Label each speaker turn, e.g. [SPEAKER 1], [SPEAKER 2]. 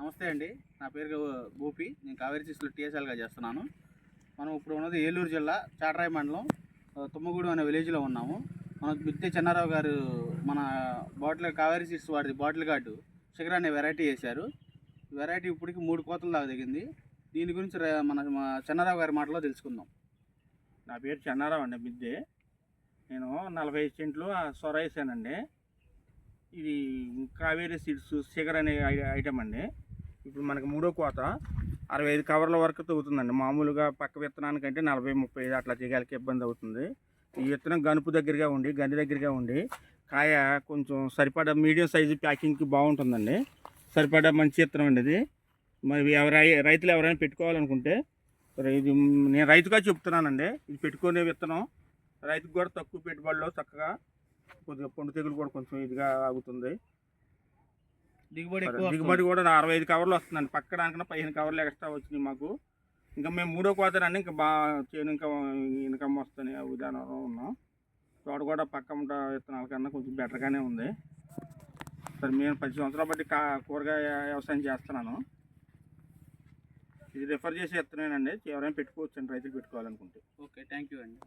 [SPEAKER 1] నమస్తే అండి. నా పేరు భూపి గోపి. నేను కావేరీ సిస్లో టీఎస్ఎల్గా చేస్తున్నాను. మనం ఇప్పుడు ఉన్నది ఏలూరు జిల్లా చాటరాయి మండలం తుమ్మగూడు అనే విలేజ్లో ఉన్నాము. మన బిద్దే చెన్నారావు గారు మన బాటిల్ కావేరీ సీడ్స్ వాడి బాటిల్ గార్డు షుగర్ అనే వెరైటీ వేశారు వెరైటీ ఇప్పటికి మూడు కోతలు దాకా దిగింది దీని గురించి మన మా చెన్నారావు గారి మాటలో తెలుసుకుందాం.
[SPEAKER 2] నా పేరు చెన్నారావు అండి బిద్దే నేను నలభై ఐదు సెంట్లు సొర వేసానండి. ఇది కావేరీ సీడ్స్ సిగర్ అనే ఐ- ఐటమ్ అండి. ఇప్పుడు మనకు మూడో కోత అరవై ఐదు కవర్ల వరకు తగ్గుతుందండి మామూలుగా పక్క విత్తనానికంటే నలభై ముప్పై ఐదు అట్లా చేయగలిగే ఇబ్బంది అవుతుంది. ఈ విత్తనం గనుపు దగ్గరగా ఉండి గండి దగ్గరగా ఉండి కాయ కొంచెం సరిపడా మీడియం సైజు ప్యాకింగ్కి బాగుంటుందండి. సరిపడా మంచి విత్తనం అండి ఇది. మరి ఎవరై రైతులు ఎవరైనా పెట్టుకోవాలనుకుంటే ఇది నేను రైతుగా చెప్తున్నానండి. ఇది పెట్టుకునే విత్తనం రైతుకు కూడా తక్కువ పెట్టుబడిలో చక్కగా కొద్దిగా పండు తెగులు కూడా కొంచెం ఇదిగా ఆగుతుంది.
[SPEAKER 1] దిగుబడి
[SPEAKER 2] దిగుబడి కూడా అరవై ఐదు కవర్లు వస్తుందండి. పక్క దానికన్నా పదిహేను కవర్లు ఎక్స్ట్రా వచ్చినాయి మాకు. ఇంకా మేము మూడో కోతరండి ఇంకా బాగా చేను ఇంకా ఇన్కమ్ వస్తుంది విధానంలో ఉన్నాం. తోట కూడా పక్క ఉంట విత్తనాల కన్నా కొంచెం బెటర్గానే ఉంది. సరే నేను పది సంవత్సరాల బట్టి కా కూరగాయ వ్యవసాయం చేస్తున్నాను. ఇది రిఫర్ చేసి విత్తనేనండి ఎవరైనా పెట్టుకోవచ్చండి రైతులు పెట్టుకోవాలనుకుంటే.
[SPEAKER 1] ఓకే థ్యాంక్ యూ అండి.